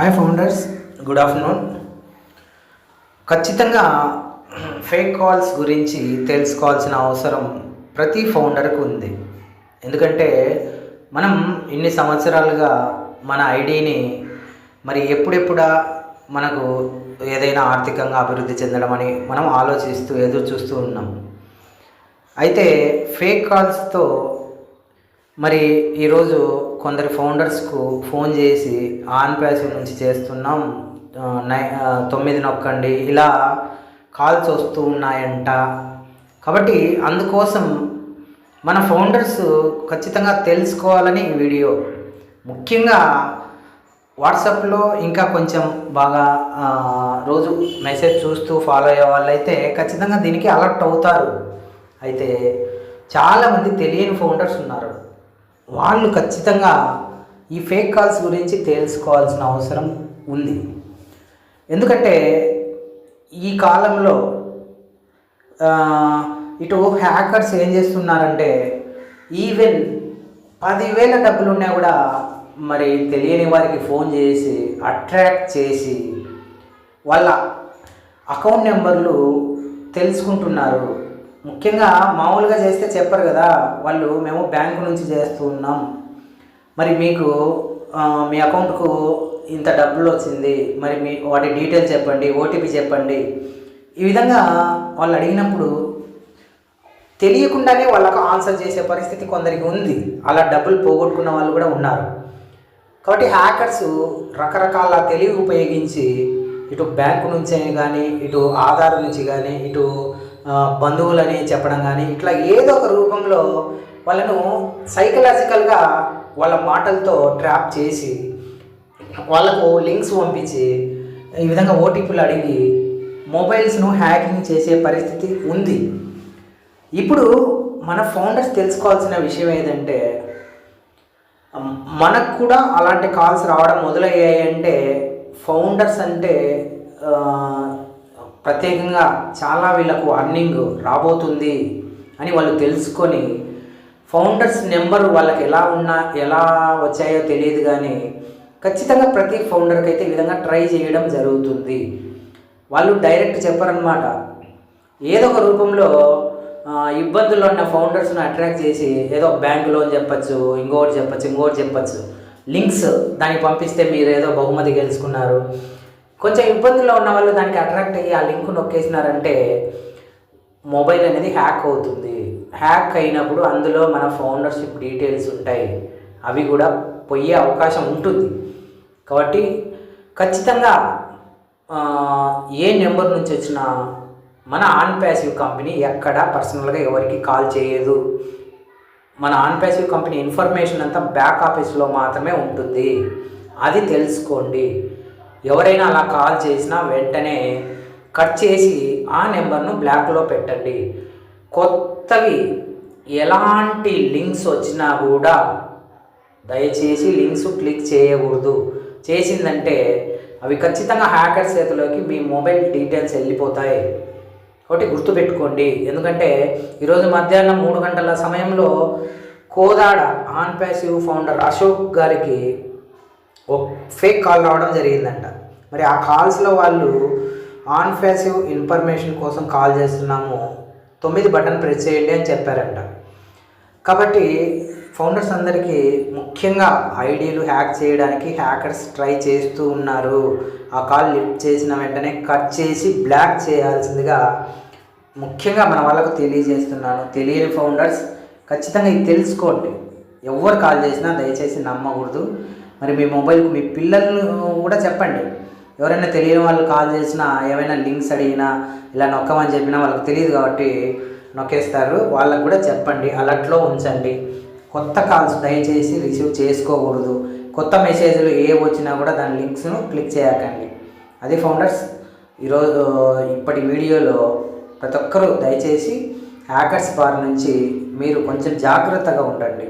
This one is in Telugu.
హాయ్ ఫౌండర్స్ గుడ్ ఆఫ్టర్నూన్ ఖచ్చితంగా ఫేక్ కాల్స్ గురించి తెలుసుకోవాల్సిన అవసరం ప్రతి ఫౌండర్కు ఉంది. ఎందుకంటే మనం ఇన్ని సంవత్సరాలుగా మన ఐడిని మరి ఎప్పుడెప్పుడా మనకు ఏదైనా ఆర్థికంగా అభివృద్ధి చెందడం అని మనం ఆలోచిస్తూ ఎదురు చూస్తూ ఉన్నాం. అయితే ఫేక్ కాల్స్తో మరి ఈరోజు కొందరు ఫౌండర్స్కు ఫోన్ చేసి ఆన్ ప్యాసివ్ నుంచి చేస్తున్నాం. నై తొమ్మిది నొక్కండి. ఇలా కాల్స్ వస్తూ ఉన్నాయంట. కాబట్టి అందుకోసం మన ఫౌండర్స్ ఖచ్చితంగా తెలుసుకోవాలని ఈ వీడియో. ముఖ్యంగా వాట్సాప్లో ఇంకా కొంచెం బాగా రోజు మెసేజ్ చూస్తూ ఫాలో అయ్యే వాళ్ళైతే ఖచ్చితంగా దీనికి అలర్ట్ అవుతారు. అయితే చాలామంది తెలియని ఫౌండర్స్ ఉన్నారు. వాళ్ళు ఖచ్చితంగా ఈ ఫేక్ కాల్స్ గురించి తెలుసుకోవాల్సిన అవసరం ఉంది. ఎందుకంటే ఈ కాలంలో ఇటు హ్యాకర్స్ ఏం చేస్తున్నారంటే ఈవెన్ పదివేల డబ్బులు ఉన్నా కూడా మరి తెలియని వారికి ఫోన్ చేసి అట్రాక్ట్ చేసి వాళ్ళ అకౌంట్ నెంబర్లు తెలుసుకుంటున్నారు. ముఖ్యంగా మామూలుగా చేస్తే చెప్పరు కదా వాళ్ళు మేము బ్యాంకు నుంచి చేస్తూ ఉన్నాం. మరి మీకు మీ అకౌంట్కు ఇంత డబ్బులు వచ్చింది మరి మీ వాటి డీటెయిల్స్ చెప్పండి ఓటీపీ చెప్పండి. ఈ విధంగా వాళ్ళు అడిగినప్పుడు తెలియకుండానే వాళ్ళకు ఆన్సర్ చేసే పరిస్థితి కొందరికి ఉంది. అలా డబ్బులు పోగొట్టుకున్న వాళ్ళు కూడా ఉన్నారు. కాబట్టి హ్యాకర్స్ రకరకాల తెలివి ఉపయోగించి ఇటు బ్యాంకు నుంచి కానీ ఇటు ఆధార్ నుంచి కానీ ఇటు బంధువులని చెప్పడం కానీ ఇట్లా ఏదో ఒక రూపంలో వాళ్ళను సైకలాజికల్గా వాళ్ళ మాటలతో ట్రాప్ చేసి వాళ్ళకు లింక్స్ పంపించి ఈ విధంగా ఓటీపీలు అడిగి మొబైల్స్ను హ్యాకింగ్ చేసే పరిస్థితి ఉంది. ఇప్పుడు మన ఫౌండర్స్ తెలుసుకోవాల్సిన విషయం ఏదంటే మనకు కూడా అలాంటి కాల్స్ రావడం మొదలయ్యాయి అంటే ఫౌండర్స్ అంటే ప్రత్యేకంగా చాలా వీళ్ళకు అర్నింగ్ రాబోతుంది అని వాళ్ళు తెలుసుకొని ఫౌండర్స్ నెంబర్ వాళ్ళకి ఎలా ఉన్నా ఎలా వచ్చాయో తెలియదు కానీ ఖచ్చితంగా ప్రతి ఫౌండర్కి అయితే ఈ విధంగా ట్రై చేయడం జరుగుతుంది. వాళ్ళు డైరెక్ట్ చెప్పారనమాట ఏదో ఒక రూపంలో ఇబ్బందుల్లో ఉన్న ఫౌండర్స్ను అట్రాక్ట్ చేసి ఏదో బ్యాంక్ లోన్ చెప్పచ్చు ఇంకోటి చెప్పచ్చు ఇంకోటి చెప్పచ్చు. లింక్స్ దానికి పంపిస్తే మీరు ఏదో బహుమతి గెలుచుకున్నారు. కొంచెం ఇబ్బందుల్లో ఉన్న వాళ్ళు దానికి అట్రాక్ట్ అయ్యి ఆ లింక్ నొక్కేసినారంటే మొబైల్ అనేది హ్యాక్ అవుతుంది. హ్యాక్ అయినప్పుడు అందులో మన ఫౌండర్షిప్ డీటెయిల్స్ ఉంటాయి. అవి కూడా పోయే అవకాశం ఉంటుంది. కాబట్టి ఖచ్చితంగా ఏ నెంబర్ నుంచి వచ్చినా మన ఆన్ ప్యాసివ్ కంపెనీ ఎక్కడ పర్సనల్గా ఎవరికి కాల్ చేయదు. మన ఆన్ ప్యాసివ్ కంపెనీ ఇన్ఫర్మేషన్ అంతా బ్యాక్ ఆఫీస్లో మాత్రమే ఉంటుంది. అది తెలుసుకోండి. ఎవరైనా అలా కాల్ చేసినా వెంటనే కట్ చేసి ఆ నెంబర్ను బ్లాక్లో పెట్టండి. కొత్తవి ఎలాంటి లింక్స్ వచ్చినా కూడా దయచేసి లింక్స్ క్లిక్ చేయకూడదు. చేసిందంటే అవి ఖచ్చితంగా హ్యాకర్ చేతిలోకి మీ మొబైల్ డీటెయిల్స్ వెళ్ళిపోతాయి. ఒకటి గుర్తుపెట్టుకోండి. ఎందుకంటే ఈరోజు మధ్యాహ్నం మూడు గంటల సమయంలో Kodad OnPassive founder Ashok గారికి ఒక ఫేక్ కాల్ రావడం జరిగిందంట. మరి ఆ కాల్స్లో వాళ్ళు ఆన్ ఇన్ఫర్మేషన్ కోసం కాల్ చేస్తున్నాము తొమ్మిది బటన్ ప్రెస్ చేయండి అని చెప్పారంట. కాబట్టి ఫౌండర్స్ అందరికీ ముఖ్యంగా ఐడీలు హ్యాక్ చేయడానికి హ్యాకర్స్ ట్రై చేస్తూ ఉన్నారు. ఆ కాల్ లిఫ్ట్ చేసిన వెంటనే కట్ చేసి బ్లాక్ చేయాల్సిందిగా ముఖ్యంగా మన వాళ్ళకు తెలియజేస్తున్నాను. తెలియని ఫౌండర్స్ ఖచ్చితంగా ఇది తెలుసుకోండి. ఎవరు కాల్ చేసినా దయచేసి నమ్మకూడదు. మరి మీ మొబైల్కు మీ పిల్లలను కూడా చెప్పండి. ఎవరైనా తెలియని వాళ్ళు కాల్ చేసినా ఏమైనా లింక్స్ అడిగినా ఇలా నొక్కమని చెప్పినా వాళ్ళకి తెలియదు కాబట్టి నొక్కేస్తారు. వాళ్ళకు కూడా చెప్పండి అలర్ట్లో ఉంచండి. కొత్త కాల్స్ దయచేసి రిసీవ్ చేసుకోకూడదు. కొత్త మెసేజ్లు ఏ వచ్చినా కూడా దాని లింక్స్ను క్లిక్ చేయకండి. అది ఫౌండర్స్ ఈరోజు ఇప్పటి వీడియోలో ప్రతి ఒక్కరూ దయచేసి హ్యాకర్స్ బార్ నుంచి మీరు కొంచెం జాగ్రత్తగా ఉండండి.